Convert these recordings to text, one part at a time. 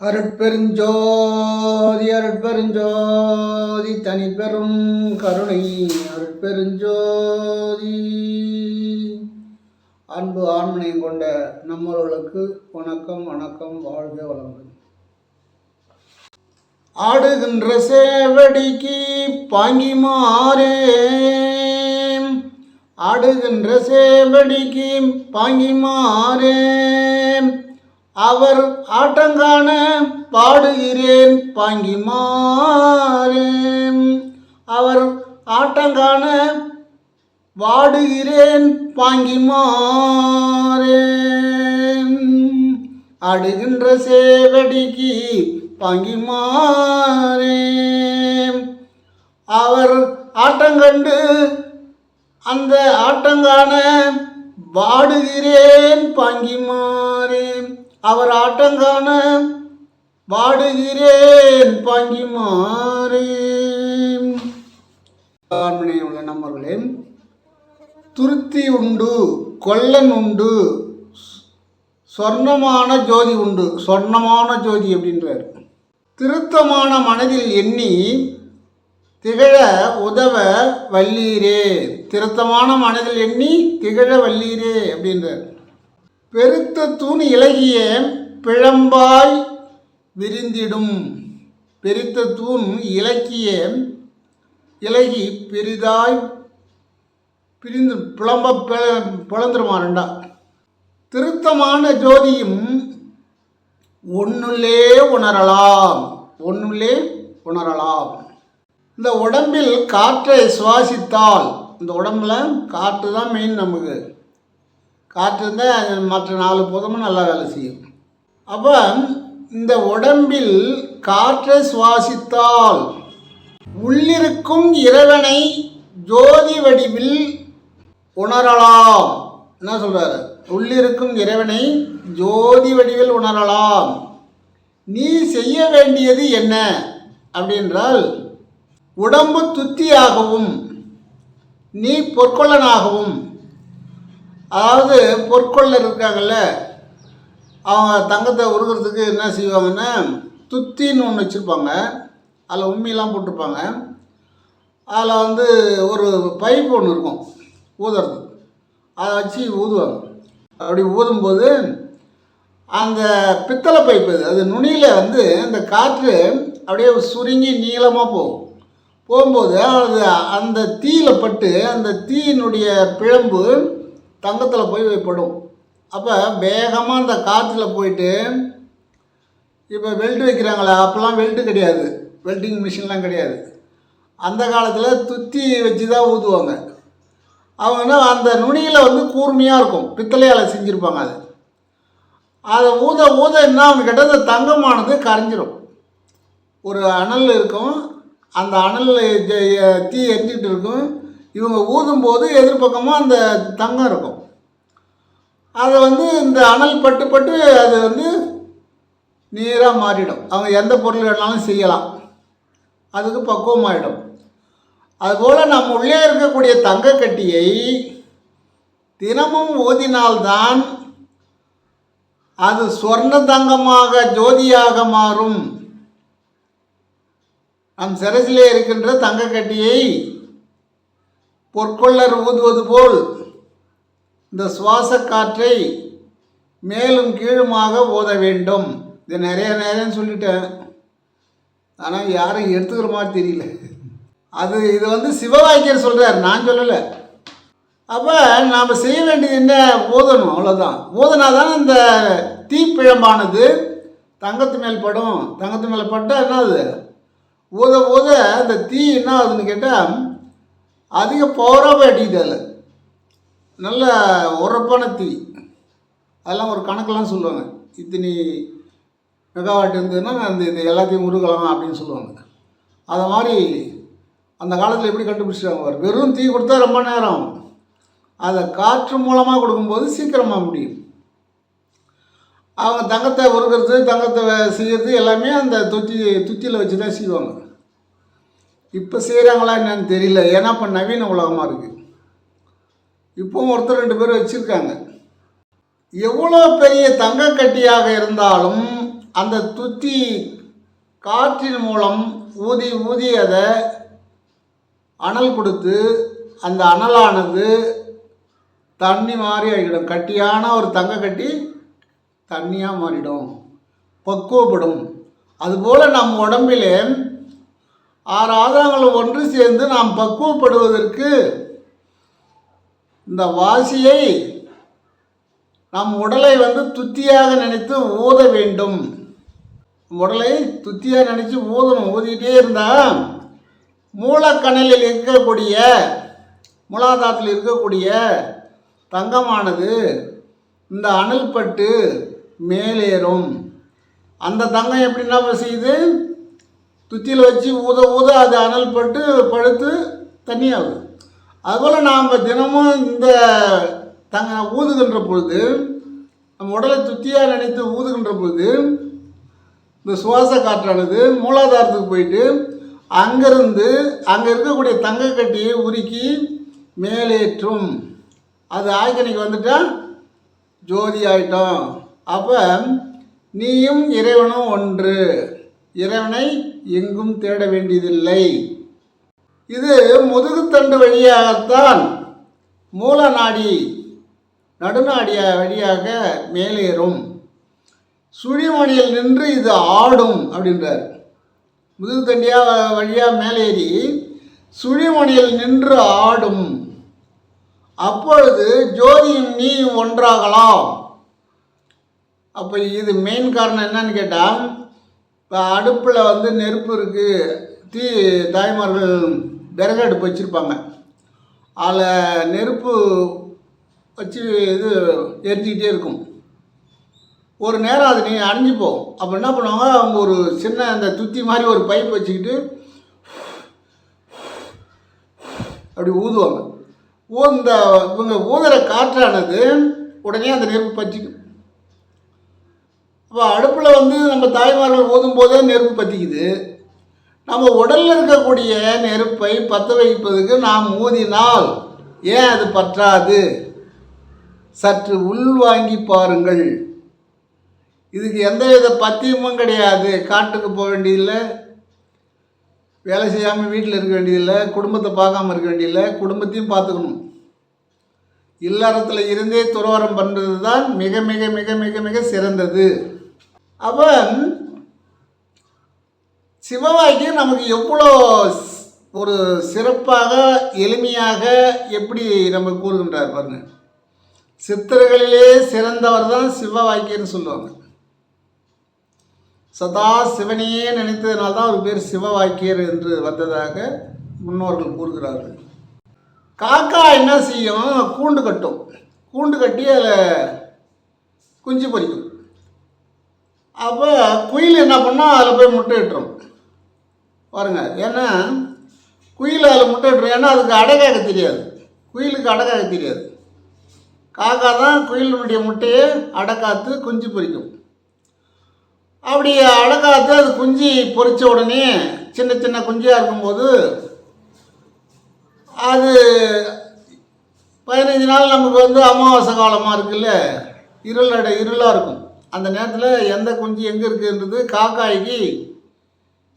அருட்பெருஞ்சோதி அருட்பெருஞ்சோதி தனிப்பெரும் கருணை அருட்பெருஞ்சோதி. அன்பு ஆண்மனை கொண்ட நம்மளுக்கு வணக்கம் வணக்கம் வாழ்க வளங்கள் ஆடுகின்ற சேவடிக்கு பாங்கி மாறே ஆடுகின்ற சேவடிக்கு பாங்கி மாறே அவர் ஆட்டங்கான பாடுகிறேன் பாங்கி மாறேன் அவர் ஆட்டங்காண வாடுகிறேன் பாங்கி மாறேன் ஆடுகின்ற சேவடிக்கு பாங்கி மாறேன் அவர் ஆட்டங்கண்டு அந்த ஆட்டங்கான வாடுகிறேன் பாங்கி மாறேன் அவர் ஆட்டங்கான வாடுகிறேன் பங்கி மாறேன் உள்ள நம்மர்களே துருத்தி உண்டு கொல்லன் உண்டு சொர்ணமான ஜோதி உண்டு. சொர்ணமான ஜோதி அப்படின்றார். திருத்தமான மனதில் எண்ணி திகழ உதவ வல்லீரே. திருத்தமான மனதில் எண்ணி திகழ வல்லீரே அப்படின்றார். பெருத்த தூண் இலகிய பிழம்பாய் விரிந்திடும். பெருத்த தூண் இலக்கிய இலகி பெரிதாய் பிரிந்து புலம்ப பிள- பிளந்துருமா ரெண்டா திருத்தமான ஜோதியும் ஒன்றுள்ளே உணரலாம். ஒன்றுள்ளே உணரலாம். இந்த உடம்பில் காற்றை சுவாசித்தால் இந்த உடம்புல காற்று தான் மெயின் நமக்கு. காற்று இருந்தால் மற்ற நாலு புதமும் நல்லா வேலை செய்யும். அப்போ இந்த உடம்பில் காற்றை சுவாசித்தால் உள்ளிருக்கும் இறைவனை ஜோதி வடிவில் உணரலாம். என்ன சொல்கிறாரு உள்ளிருக்கும் இறைவனை ஜோதி வடிவில் உணரலாம். நீ செய்ய வேண்டியது என்ன? அப்படின்றால் உடம்பு துத்தியாகவும் நீ பொற்கொள்ளனாகவும் அதாவது பொற்கொள்ளர் இருக்காங்கல்ல அவங்க தங்கத்தை உருகிறதுக்கு என்ன செய்வாங்கன்னா துத்தின்னு ஒன்று வச்சுருப்பாங்க. அதில் உண்மையெல்லாம் போட்டிருப்பாங்க. அதில் வந்து ஒரு பைப் ஒன்று இருக்கும் ஊதுறது. அதை வச்சு ஊதுவாங்க. அப்படி ஊதும்போது அந்த பித்தளை பைப்பு அது அது நுனியில் வந்து அந்த காற்று அப்படியே சுருங்கி நீளமாக போகும். போகும்போது அது அந்த தீயில் பட்டு அந்த தீயினுடைய பிழம்பு தங்கத்தில் போய் படும் அப்போ வேகமாக அந்த காற்றுல போயிட்டு இப்போ வெல்டு வைக்கிறாங்களே அப்போல்லாம் வெல்டு கிடையாது. வெல்டிங் மிஷின்லாம் கிடையாது. அந்த காலத்தில் துத்தி வச்சு தான் ஊதுவாங்க. அவங்க அந்த நுனியில் வந்து கூர்மையாக இருக்கும். பித்தளையால் செஞ்சுருப்பாங்க அது. அதை ஊத ஊத என்ன அவங்க கேட்டால் அந்த தங்கமானது கரைஞ்சிரும். ஒரு அனல் இருக்கும். அந்த அனல் தீ எரிஞ்சிக்கிட்டு இருக்கும். இவங்க ஊதும்போது எதிர்பக்கமாக அந்த தங்கம் இருக்கும். அதை வந்து இந்த அனல் பட்டு பட்டு அது வந்து நீராக மாறிடும். அவங்க எந்த பொருள் வேணாலும் செய்யலாம். அதுக்கு பக்குவமாயிடும். அதுபோல் நம்ம உள்ளே இருக்கக்கூடிய தங்கக்கட்டியை தினமும் ஊதினால்தான் அது சொர்ண தங்கமாக ஜோதியாக மாறும். நம் சிரசிலே இருக்கின்ற தங்கக்கட்டியை பொற்கொள்ளர் ஊதுவது போல் இந்த சுவாச காற்றை மேலும் கீழுமாக ஓத வேண்டும். இது நிறைய நேரம் சொல்லிட்டேன். ஆனால் யாரும் எடுத்துக்கிற மாதிரி தெரியல. அது இது வந்து சிவவாக்கியர் சொல்கிறார் நான் சொல்லலை. அப்போ நாம் செய்ய வேண்டியது என்ன? ஊதணும். அவ்வளோதான் ஊதினா தான் இந்த தீப்பிழம்பானது தங்கத்து மேல் படும். தங்கத்து மேலே பட்டால் என்னது? ஊத ஊத அந்த தீ என்ன ஆகுதுன்னு கேட்டால் அதிக பவராக அடிக்குது அதில். நல்ல உரப்பான தீ. அதெல்லாம் ஒரு கணக்கெல்லாம் சொல்லுவாங்க. இத்தனி மெகாவாட் இருந்ததுன்னா அந்த இது எல்லாத்தையும் உருகலாம் அப்படின்னு சொல்லுவாங்க. அதை மாதிரி அந்த காலத்தில் எப்படி கண்டுபிடிச்சிட்டாங்க வெறும் தீ கொடுத்தா ரொம்ப நேரம். ஆகும் அதை காற்று மூலமாக கொடுக்கும்போது சீக்கிரமாக முடியும். அவங்க தங்கத்தை உருகிறது தங்கத்தை செய்கிறது எல்லாமே அந்த தொத்தி துத்தியில் வச்சு தான் செய்வாங்க. இப்போ செய்கிறாங்களா என்னன்னு தெரியல. ஏன்னா இப்போ நவீன உலகமாக இருக்குது இப்போவும் ஒருத்தர் ரெண்டு பேர் வச்சுருக்காங்க. எவ்வளோ பெரிய தங்கக்கட்டியாக இருந்தாலும் அந்த துத்தி காற்றின் மூலம் ஊதி ஊதி அதை அனல் கொடுத்து அந்த அனலானது தண்ணி மாறி ஆகிடும். கட்டியான ஒரு தங்க கட்டி தண்ணியாக மாறிடும். பக்குவப்படும். அதுபோல் நம் உடம்பிலே ஆறு ஆதாரங்களும் ஒன்று சேர்ந்து நாம் பக்குவப்படுவதற்கு இந்த வாசியை நம் உடலை வந்து துத்தியாக நினைத்து ஊத வேண்டும். உடலை துத்தியாக நினச்சி ஊதணும். ஊதிக்கிட்டே இருந்தால் மூலக்கணலில் இருக்கக்கூடிய மூலாதாரத்தில் இருக்கக்கூடிய தங்கமானது இந்த அனல் பட்டு மேலேறும். அந்த தங்கம் எப்படின்னா செய்யுது? துத்தியில் வச்சு ஊத ஊத அது அனல் பட்டு பழுத்து தண்ணியாகுது. அதுபோல் நாம் தினமும் இந்த தங்க ஊதுகின்ற பொழுது நம்ம உடலை துத்தியாக நினைத்து ஊதுகின்ற பொழுது இந்த சுவாச காற்றானது மூலாதாரத்துக்கு போயிட்டு அங்கேருந்து அங்கே இருக்கக்கூடிய தங்க கட்டியை உருக்கி மேலேற்றும். அது ஆய்கனிக்கு வந்துட்டால் ஜோதி ஆயிட்டோம். அப்போ நீயும் இறைவனும் ஒன்று. இறைவனை எங்கும் தேட வேண்டியதில்லை. இது முதுகுத்தண்டு வழியாகத்தான் மூல நாடி நடுநாடிய வழியாக மேலேறும். சுழிமணியில் நின்று இது ஆடும் அப்படின்றார். முதுகுத்தண்டியா வழியாக மேலேறி சுழிமணியில் நின்று ஆடும். அப்பொழுது ஜோதியும் நீயும் ஒன்றாகலாம். அப்போ இது மெயின் காரணம் என்னன்னு கேட்டால் இப்போ அடுப்பில் வந்து நெருப்பு இருக்குது தீ தாய்மார்கள் விறகு அடுப்பு வச்சுருப்பாங்க. அதில் நெருப்பு வச்சு இது எரிஞ்சிக்கிட்டே இருக்கும். ஒரு நேரம் அது நீ அணிஞ்சு போகும் அப்போ என்ன பண்ணுவாங்க? அவங்க ஒரு சின்ன அந்த துத்தி மாதிரி ஒரு பைப் வச்சுக்கிட்டு அப்படி ஊதுவாங்க. ஊந்த இவங்க ஊதுற காற்றானது உடனே அந்த நெருப்பு பற்றிக்கும். அப்போ அடுப்பில் வந்து நம்ம தாய்மார்கள் ஊதும் போதே நெருப்பு பற்றிக்குது நம்ம உடலில் இருக்கக்கூடிய நெருப்பை பற்ற வைப்பதற்கு நாம் ஊதினால் ஏன் அது பற்றாது? சற்று உள்வாங்கி பாருங்கள். இதுக்கு எந்தவித பத்தியமும் கிடையாது. காட்டுக்கு போக வேண்டியதில்லை. வேலை செய்யாமல் வீட்டில் இருக்க வேண்டியதில்லை. குடும்பத்தை பார்க்காம இருக்க வேண்டியதில்லை. குடும்பத்தையும் பார்த்துக்கணும். இல்லறத்தில் இருந்தே துறவரம் பண்ணுறது தான் மிக மிக மிக மிக மிக சிறந்தது. அவன் சிவவாக்கியம் நமக்கு எவ்வளோ ஒரு சிறப்பாக எளிமையாக எப்படி நம்ம கூறுகின்றார் பாருங்க. சித்தர்களிலே சிறந்தவர் தான் சிவவாக்கியன்னு சொல்லுவாங்க. சதா சிவனையே நினைத்ததுனால தான் அவர் பேர் சிவவாக்கியர் என்று வந்ததாக முன்னோர்கள் கூறுகிறார்கள். காக்கா என்ன செய்யும்? கூண்டு கட்டும். கூண்டு கட்டி அதில் குஞ்சு பொரிக்கும். அப்போ குயில் என்ன பண்ணால் அதில் போய் முட்டை இட்டுரும் பாருங்க ஏன்னா குயில் அதில் முட்டை இட்டுரும் ஏன்னா அதுக்கு அடகாக தெரியாது. குயிலுக்கு அடகாக தெரியாது. காக்கா தான் குயிலினுடைய முட்டையை அடக்காத்து குஞ்சு பொரிக்கும் அப்படி அடக்காத்து அது குஞ்சு பொறித்த உடனே சின்ன சின்ன குஞ்சியாக இருக்கும்போது அது பதினஞ்சு நாள் நமக்கு வந்து அமாவாசை காலமாக இருக்குல்ல? இருள் அடை இருளாக இருக்கும். அந்த நேரத்தில் எந்த குஞ்சு எங்கே இருக்குன்றது காக்காய்க்கு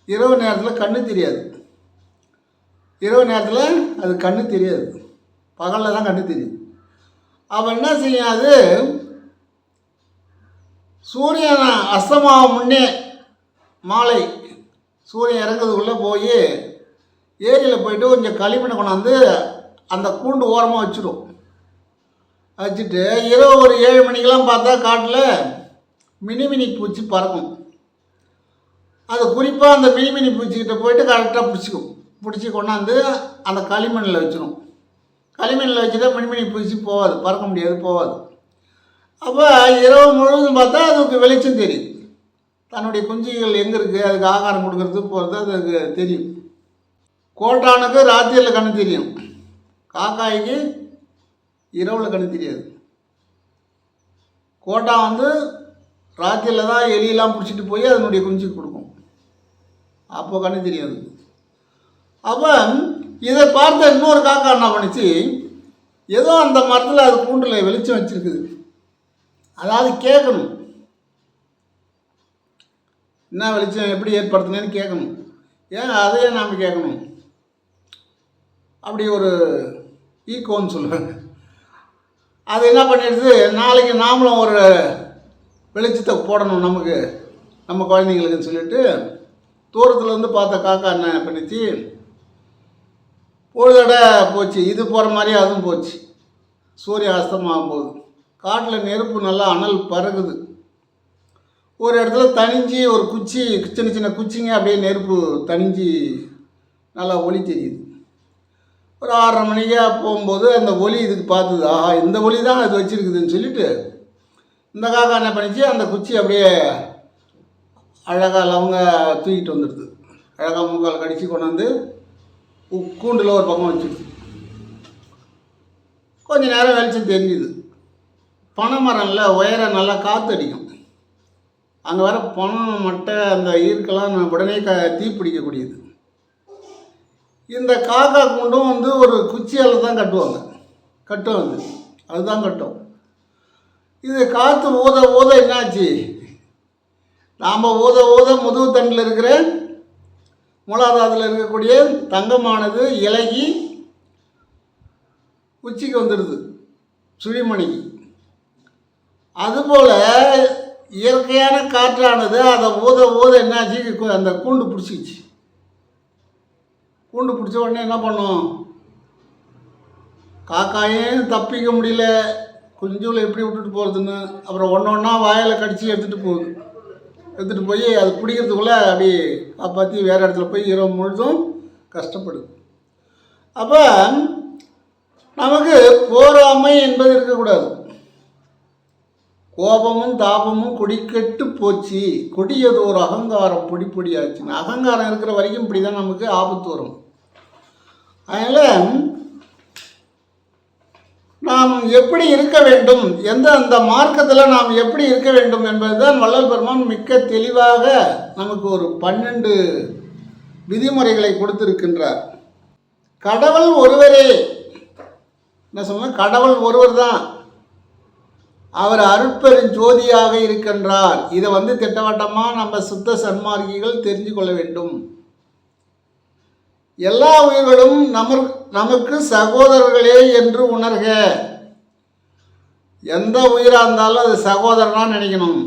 இரவு நேரத்தில் கண்ணு தெரியாது. இரவு நேரத்தில் அது கண்ணு தெரியாது. பகலில் தான் கண்ணு தெரியும். அப்போ என்ன செய்யும் அது? சூரியன் அஸ்தமாக முன்னே மாலை சூரியன் இறங்குறதுக்குள்ளே போய் ஏரியில் போயிட்டு கொஞ்சம் களிமண்ணை கொண்டாந்து அந்த கூண்டு ஓரமாக வச்சிடும் வச்சுட்டு இரவு ஒரு ஏழு மணிக்கெல்லாம் பார்த்தா காட்டில் மினிமினி பூச்சி பறக்கும். அது குறிப்பாக அந்த மினிமினி பூச்சிக்கிட்ட போயிட்டு கரெக்டாக பிடிச்சிக்கும். பிடிச்சி கொண்டாந்து அந்த களிமண்ணில் வச்சிரும். களிமண்ணில் வச்சுட்டா மினிமினி பூச்சி போகாது பறக்க முடியாது போகாது. அப்போ இரவு முழுவதும் பார்த்தா அதுக்கு வெளிச்சம் தெரியும். தன்னுடைய குஞ்சுகள் எங்கே இருக்குது அதுக்கு ஆகாரம் கொடுக்கறது போகிறது அதுக்கு தெரியும். கோட்டானுக்கு ராத்திரியில் கண்ணு தெரியும். காக்காய்க்கு இரவில் கண்ணு தெரியாது. கோட்டா வந்து ராத்திரியில் தான் எலியெல்லாம் பிடிச்சிட்டு போய் அதனுடைய குஞ்சுக்கு கொடுக்கும். அப்போ கண்ணு தெரியாது. அப்போ இதை பார்த்த இன்னொரு காக்கா என்ன பண்ணிச்சு? ஏதோ அந்த மரத்தில் அது கூண்டில் வெளிச்சம் வச்சுருக்குது. அதாவது கேட்கணும் என்ன வெளிச்சம் எப்படி ஏற்படுத்தினேன்னு கேட்கணும் ஏன் அதையே நாம் கேட்கணும் அப்படி ஒரு ஈகோன்னு சொல்லுவாங்க. அது என்ன பண்ணிடுது? நாளைக்கு நாமளும் ஒரு வெளிச்சத்தை போடணும் நமக்கு நம்ம குழந்தைங்களுக்குன்னு சொல்லிட்டு தூரத்தில் இருந்து பார்த்த காக்கா என்ன பண்ணிச்சு? பொழுதோட போச்சு. இது போகிற மாதிரி அதுவும் போச்சு. சூரிய அஸ்தமாகும் போது காட்டில் நெருப்பு நல்லா அனல் பறகுது ஒரு இடத்துல தனிஞ்சு ஒரு குச்சி சின்ன சின்ன குச்சிங்க அப்படியே நெருப்பு தனிஞ்சு நல்லா ஒளி தெரியுது. ஒரு ஆறரை மணிக்காக போகும்போது அந்த ஒலி இதுக்கு பார்த்தது. ஆஹா இந்த ஒலி தான் அது வச்சுருக்குதுன்னு சொல்லிட்டு இந்த காக்கா என்ன பண்ணிச்சு அந்த குச்சி அப்படியே அழகாக லவங்க தூக்கிட்டு வந்துடுது. அழகாக மூக்கால் கடிச்சு கொண்டு வந்து கூண்டில் ஒரு பக்கம் வச்சுடுது. கொஞ்சம் நேரம் வெளிச்சம் தெரிஞ்சுது. பனைமரம்ல உயர நல்லா காற்று அடிக்கும். அங்கே வர பனம் மட்டை அந்த ஈர்க்கெல்லாம் உடனே க தீ பிடிக்கக்கூடியது. இந்த காக்கா கூண்டும் வந்து ஒரு குச்சியால் தான் கட்டுவாங்க. கட்டும் அது. அதுதான் கட்டும். இது காற்று ஊத ஊத என்னாச்சு? நாம் ஊத ஊத முதுகு தண்டில் இருக்கிற மூலாதாரத்தில் இருக்கக்கூடிய தங்கமானது இலகி உச்சிக்கு வந்துடுது சுழிமணிக்கு. அதுபோல் இயற்கையான காற்றானது அதை ஊத ஊத என்னாச்சு? அந்த கூண்டு பிடிச்சிச்சு கூண்டு பிடிச்ச உடனே என்ன பண்ணும்? காக்காயும் தப்பிக்க முடியல. குஞ்சுகளை எப்படி விட்டுட்டு போகிறதுன்னு அப்புறம் ஒன்று ஒன்றா வாயில் கடிச்சு எடுத்துகிட்டு போகுது எடுத்துகிட்டு போய் அது பிடிக்கிறதுக்குள்ளே அப்படி காப்பாற்றி வேறு இடத்துல போய் இரவு முழுதும் கஷ்டப்படுது. அப்போ நமக்கு போராமை என்பது இருக்கக்கூடாது. கோபமும் தாபமும் கொடிக்கெட்டு போச்சு. கொடியது ஒரு அகங்காரம் பொடி பொடியாச்சுன்னு. அகங்காரம் இருக்கிற வரைக்கும் இப்படி தான் நமக்கு ஆபத்து வரும். அதனால் நாம் எப்படி இருக்க வேண்டும்? எந்த அந்த மார்க்கத்தில் நாம் எப்படி இருக்க வேண்டும் என்பதுதான் வள்ளல் பெருமான் மிக்க தெளிவாக நமக்கு ஒரு பன்னெண்டு விதிமுறைகளை கொடுத்திருக்கின்றார். கடவுள் ஒருவரே. என்ன சொன்ன கடவுள் ஒருவர் தான். அவர் அருட்பெருஞ்சோதியாக இருக்கின்றார். இதை வந்து திட்டவட்டமாக நம்ம சுத்த சன்மார்க்கிகள் தெரிஞ்சு கொள்ள வேண்டும். எல்லா உயிர்களும் நம நமக்கு சகோதரர்களே என்று உணர்க. எந்த உயிராக இருந்தாலும் அது சகோதரனாக நினைக்கணும்.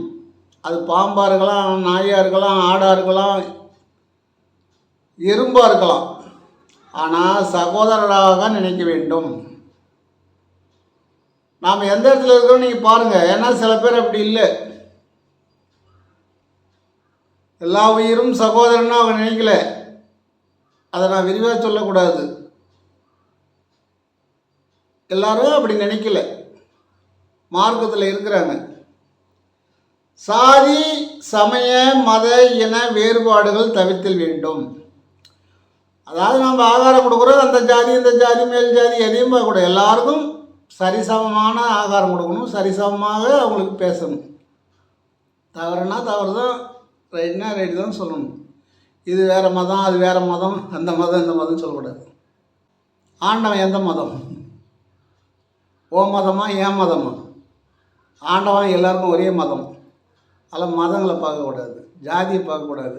அது பாம்பாக இருக்கலாம் நாயாக இருக்கலாம் ஆடாக இருக்கலாம் எறும்பாக இருக்கலாம். ஆனால் சகோதரராக நினைக்க வேண்டும். நாம் எந்த இடத்துல இருக்கிறோம் நீங்கள் பாருங்கள் ஏன்னா சில பேர் அப்படி இல்லை. எல்லா உயிரும் சகோதரன்னு அவங்க நினைக்கல. அதை நான் விரிவாக சொல்லக்கூடாது. எல்லாரும் அப்படி நினைக்கல. மார்க்கத்தில் இருக்கிறாங்க. சாதி சமய மத இன வேறுபாடுகள் தவிர்த்தல் வேண்டும். அதாவது நம்ம ஆகாரம் கொடுக்குறோம் அந்த ஜாதி இந்த ஜாதி மேல் ஜாதி எதையும் பார்க்கக்கூடாது எல்லாருக்கும் சரிசமமான ஆகாரம் கொடுக்கணும் சரிசமமாக அவங்களுக்கு பேசணும். தவறுனா தவறு தான் ரைட்னா ரைட்டு தான் சொல்லணும். இது வேறு மதம் அது வேறு மதம் அந்த மதம் இந்த மதம் சொல்லக்கூடாது. ஆண்டவன் எந்த மதம்? ஓ மதமா ஏன் மதமா? ஆண்டவன் எல்லாருக்கும் ஒரே மதம். அதில் மதங்களை பார்க்கக்கூடாது. ஜாதியை பார்க்கக்கூடாது.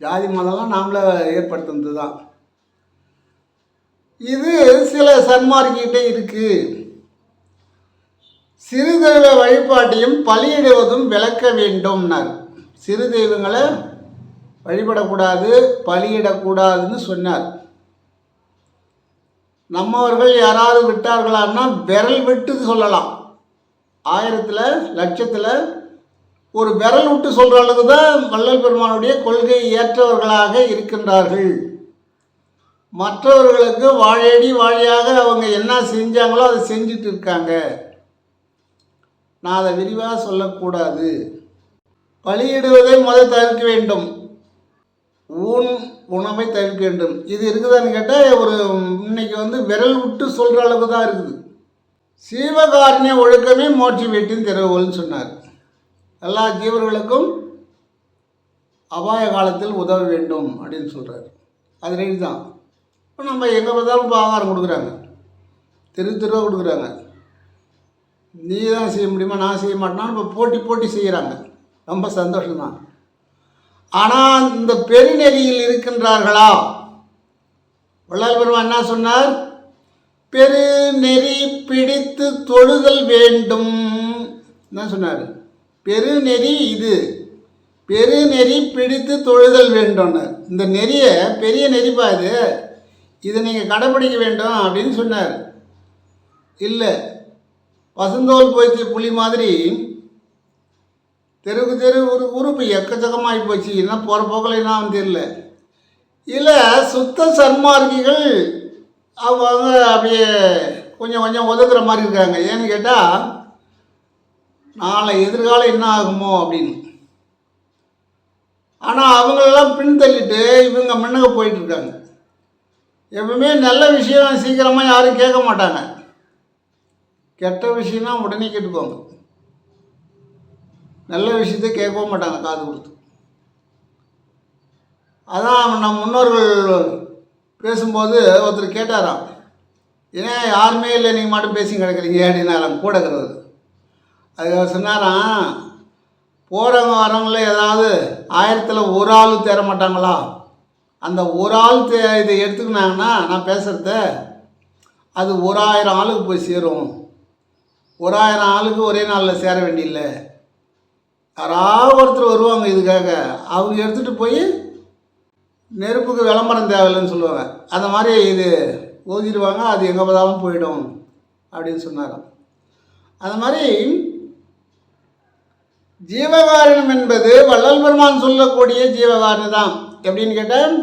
ஜாதி மதம்லாம் நாமளே ஏற்படுத்துனது தான் இது சில சன்மார்க்கிட்டே இருக்குது சிறு தெய்வ வழிபாட்டையும் பலியிடுவதும் விளக்க வேண்டும்னார். சிறு தெய்வங்களை வழிபடக்கூடாது பலியிடக்கூடாதுன்னு சொன்னார். நம்மவர்கள் யாராவது விட்டார்களான்னா விரல் விட்டு சொல்லலாம். ஆயிரத்தில் லட்சத்தில் ஒரு விரல் விட்டு சொல்கிற அளவுக்கு தான் வள்ளல் பெருமானுடைய கொள்கை ஏற்றவர்களாக இருக்கின்றார்கள். மற்றவர்களுக்கு வாழையடி வாழையாக அவங்க என்ன செஞ்சாங்களோ அதை செஞ்சுட்டு இருக்காங்க. நான் அதை விரிவாக சொல்லக்கூடாது. பலியிடுவதை முதல் தவிர்க்க வேண்டும். ஊன் உணவை தவிர்க்க வேண்டும். இது இருக்குதான்னு கேட்டால் ஒரு இன்னைக்கு வந்து விரல் விட்டு சொல்கிற அளவு தான் இருக்குது. சீவகாரணிய ஒழுக்கமே மோட்சி வீட்டின் திறவுகள்னு சொன்னார். எல்லா ஜீவர்களுக்கும் அபாய காலத்தில் உதவ வேண்டும் அப்படின்னு சொல்கிறார் அது ரைட்டு தான். இப்போ நம்ம எங்கே பார்த்தாலும் இப்போ ஆகாரம் கொடுக்குறாங்க. தெரு தெருவாக கொடுக்குறாங்க. நீ தான் செய்ய முடியுமா? நான் செய்ய மாட்டேன்னா இப்போ போட்டி போட்டி செய்கிறாங்க ரொம்ப சந்தோஷம்தான். ஆனால் இந்த பெருநெறியில் இருக்கின்றார்களா? வள்ளல் என்ன சொன்னார்? பெருநெறி பிடித்து தொழுதல் வேண்டும். என்ன சொன்னார்? பெருநெறி இது. பெருநெறி பிடித்து தொழுதல் வேண்டும்னார் இந்த நெறியை பெரிய நெறிப்பா இது. இதை நீங்கள் கடைப்பிடிக்க வேண்டும் அப்படின்னு சொன்னார். இல்லை. பசுந்தோல் போய்த்து புலி மாதிரி தெருவுக்கு தெரு ஒரு உறுப்பு எக்கச்சக்கமாகி போச்சு. என்ன போகிற போக்கில் என்ன தெரியல. இல்லை சுத்த சன்மார்க்கிகள் அவங்க அப்படியே கொஞ்சம் கொஞ்சம் ஒதுக்குற மாதிரி இருக்காங்க ஏன்னு கேட்டால் நாளை எதிர்காலம் என்ன ஆகுமோ அப்படின்னு. ஆனால் அவங்களெல்லாம் பின்தள்ளிட்டு இவங்க முன்னுக்கு போயிட்டுருக்காங்க எப்பவுமே நல்ல விஷயம் சீக்கிரமாக யாரும் கேட்க மாட்டாங்க. கெட்ட விஷயம்னா உடனே கேட்டுக்கோங்க நல்ல விஷயத்தை கேட்கவும் மாட்டாங்க காது கொடுத்து. அதான் நம் முன்னோர்கள் பேசும்போது ஒருத்தர் கேட்டாராம் ஏன் யாருமே இல்லை நீங்கள் மட்டும் பேசி கிடக்குறீங்க அப்படின்னாராம் கூட இருக்கிறது அது சொன்னாராம் போகிறவங்க வரவங்கள ஏதாவது ஆயிரத்தில் ஒரு ஆள் தேர மாட்டாங்களா? அந்த ஒரு ஆள் தே இதை எடுத்துக்கினாங்கன்னா நான் பேசுகிறத அது ஒரு ஆயிரம் ஆளுக்கு போய் சேரும். ஒரு ஆயிரம் ஆளுக்கு ஒரே நாளில் சேர வேண்டியில்லை. யாராவது ஒருத்தர் வருவாங்க இதுக்காக அவங்க எடுத்துகிட்டு போய் நெருப்புக்கு விளம்பரம் தேவையில்லைன்னு சொல்லுவாங்க. அந்த மாதிரி இது ஊதிடுவாங்க அது எங்கே பார்த்தாலும் போயிடும் அப்படின்னு சொன்னாராம் அந்த மாதிரி ஜீவகாரணம் என்பது வள்ளல் பெருமான் சொல்லக்கூடிய ஜீவகாரணம் தான். எப்படின்னு கேட்டால்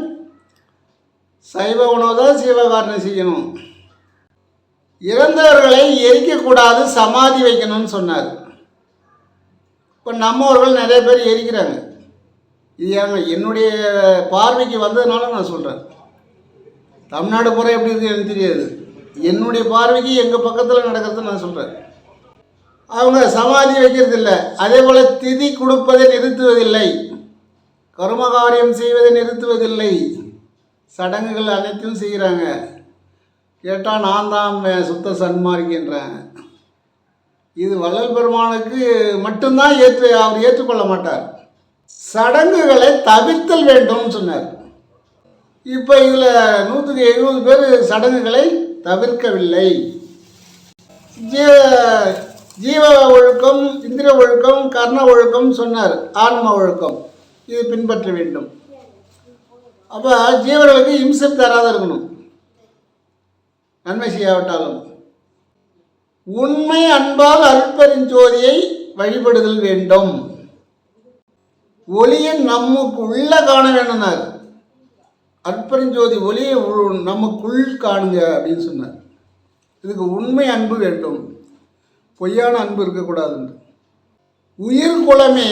சைவ உணவு தான் ஜீவகாரணம் செய்யணும். இறந்தவர்களை எரிக்கக்கூடாது சமாதி வைக்கணும்னு சொன்னார். இப்போ நம்மவர்கள் நிறைய பேர் எரிக்கிறாங்க. இது ஏங்க என்னுடைய பார்வைக்கு வந்ததுனால நான் சொல்கிறேன் தமிழ்நாடு பூரா எப்படி இருக்கு எனக்கு தெரியாது. என்னுடைய பார்வைக்கு எங்கள் பக்கத்தில் நடக்கிறது நான் சொல்கிறேன் அவங்க சமாதி வைக்கிறதில்ல. அதே போல் திதி கொடுப்பதை நிறுத்துவதில்லை. கர்மகாரியம் செய்வதை நிறுத்துவதில்லை. சடங்குகள் அனைத்தும் செய்கிறாங்க கேட்டால் நான் தான் சுத்த சன்மார்க்கின்றேன் இது வள்ளல் பெருமானுக்கு மட்டும்தான் ஏற்று அவர் ஏற்றுக்கொள்ள மாட்டார். சடங்குகளை தவிர்த்தல் வேண்டும்னு சொன்னார். இப்போ இதில் நூற்றுக்கு எழுபது பேர் சடங்குகளை தவிர்க்கவில்லை. ஜீவ ஜீவ ஒழுக்கம் இந்திர ஒழுக்கம் கர்ண ஒழுக்கம் சொன்னார். ஆன்ம ஒழுக்கம். இது பின்பற்ற வேண்டும். அப்போ ஜீவர்களுக்கு இம்சை தராத இருக்கணும். நன்மை செய்யாவிட்டாலும். உண்மை அன்பால் அருட்பெருஞ்சோதியை வழிபடுதல் வேண்டும். ஒளியை நமக்கு உள்ள காண வேண்டினார் அற்பெருஞ்சோதி ஒளியை நமக்குள் காணுங்க அப்படின்னு சொன்னார். இதுக்கு உண்மை அன்பு வேண்டும். பொய்யான அன்பு இருக்கக்கூடாதுன்னு உயிர் குலமே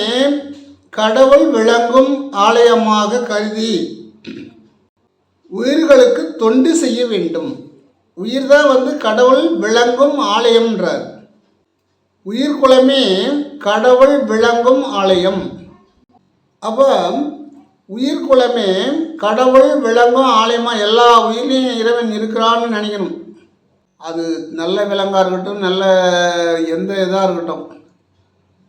கடவுள் விளங்கும் ஆலயமாக கருதி உயிர்களுக்கு தொண்டு செய்ய வேண்டும். உயிர் தான் வந்து கடவுள் விளங்கும் ஆலயம்ன்றார். உயிர் குலமே கடவுள் விளங்கும் ஆலயம். அப்போ உயிர்குலமே கடவுள் விளங்கும் ஆலயமாக எல்லா உயிர்லையும் இறைவன் இருக்கிறான்னு நினைக்கணும். அது நல்ல விலங்காக இருக்கட்டும் நல்ல எந்த இதாக இருக்கட்டும்.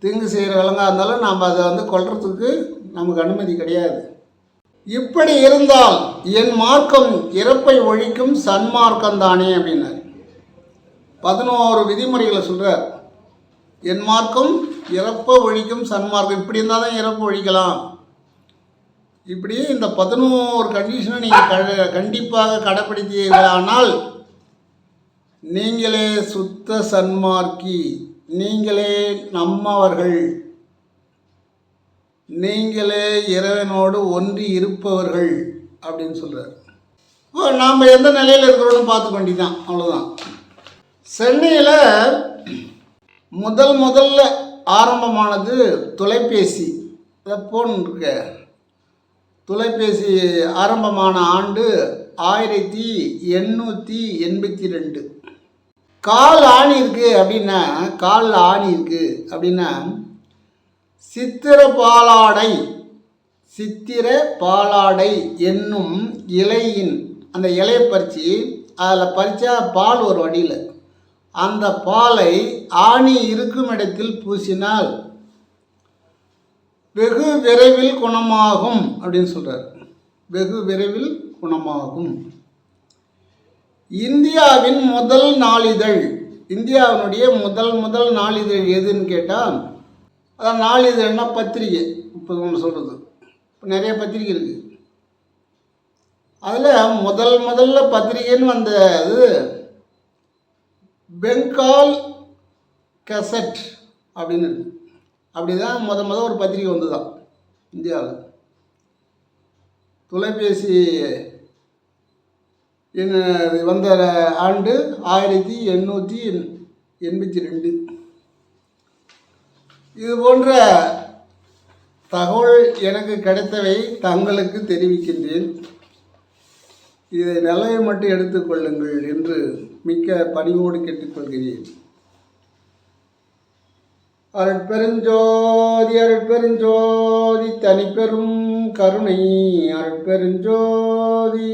தீங்கு செய்கிற விலங்காக இருந்தாலும் நாம் அதை வந்து கொல்றதுக்கு நமக்கு அனுமதி கிடையாது. இப்படி இருந்தால் என் மார்க்கம் இறப்பை ஒழிக்கும் சன்மார்க்கம் தானே அப்படின்னார். பதினோரு விதிமுறைகளை சொல்கிறார் என் மார்க்கம் இறப்பை ஒழிக்கும் சன்மார்க்கம். இப்படி இருந்தால் தான் இறப்பு ஒழிக்கலாம். இப்படி இந்த பதினோரு கண்டிஷனை நீங்கள் க கண்டிப்பாக கடைப்பிடித்தீர்களானால் நீங்களே சுத்த சன்மார்க்கி. நீங்களே நம்மவர்கள். நீங்களே இறைவனோடு ஒன்றி இருப்பவர்கள் அப்படின்னு சொல்கிறார் இப்போ நாம் எந்த நிலையில் இருக்கிறோன்னு பார்த்து வேண்டிதான் அவ்வளோதான் சென்னையில் முதல் முதல்ல ஆரம்பமானது தொலைபேசி. ஃபோன் இருக்க தொலைபேசி ஆரம்பமான ஆண்டு ஆயிரத்தி எண்ணூற்றி எண்பத்தி ரெண்டு. கால் ஆணி இருக்குது அப்படின்னா கால் ஆணி இருக்குது அப்படின்னா சித்திர பாலாடை. சித்திர பாலாடை என்னும் இலையின் அந்த இலையை பறித்து அதில் பறித்தா பால் ஒரு வடியில். அந்த பாலை ஆணி இருக்கும் இடத்தில் பூசினால் வெகு விரைவில் குணமாகும் அப்படின்னு சொல்கிறார் வெகு விரைவில் குணமாகும். இந்தியாவின் முதல் நாளிதழ் இந்தியாவினுடைய முதல் முதல் நாளிதழ் எதுன்னு கேட்டால் அதான் நாளிதழ்னா பத்திரிகை. இப்போ ஒன்று சொல்கிறது இப்போ நிறைய பத்திரிகை இருக்குது அதில் முதல் முதல்ல பத்திரிகைன்னு வந்த இது பெங்கால் கெசட் அப்படின்னு இருக்கு. அப்படி தான் முத முத ஒரு பத்திரிகை வந்து தான் இந்தியாவில். தொலைபேசி என்ன வந்த ஆண்டு ஆயிரத்தி எண்ணூற்றி எண்பத்தி ரெண்டு. இது போன்ற தகவல் எனக்கு கிடைத்தவை தங்களுக்கு தெரிவிக்கின்றேன். இதை நிலையை மட்டும் எடுத்துக்கொள்ளுங்கள் என்று மிக்க பணிவோடு கேட்டுக்கொள்கிறேன். அருட்பெருஞ்சோதி அருட்பெருஞ்சோதி தனிப்பெரும் கருணை அருட்பெருஞ்சோதி.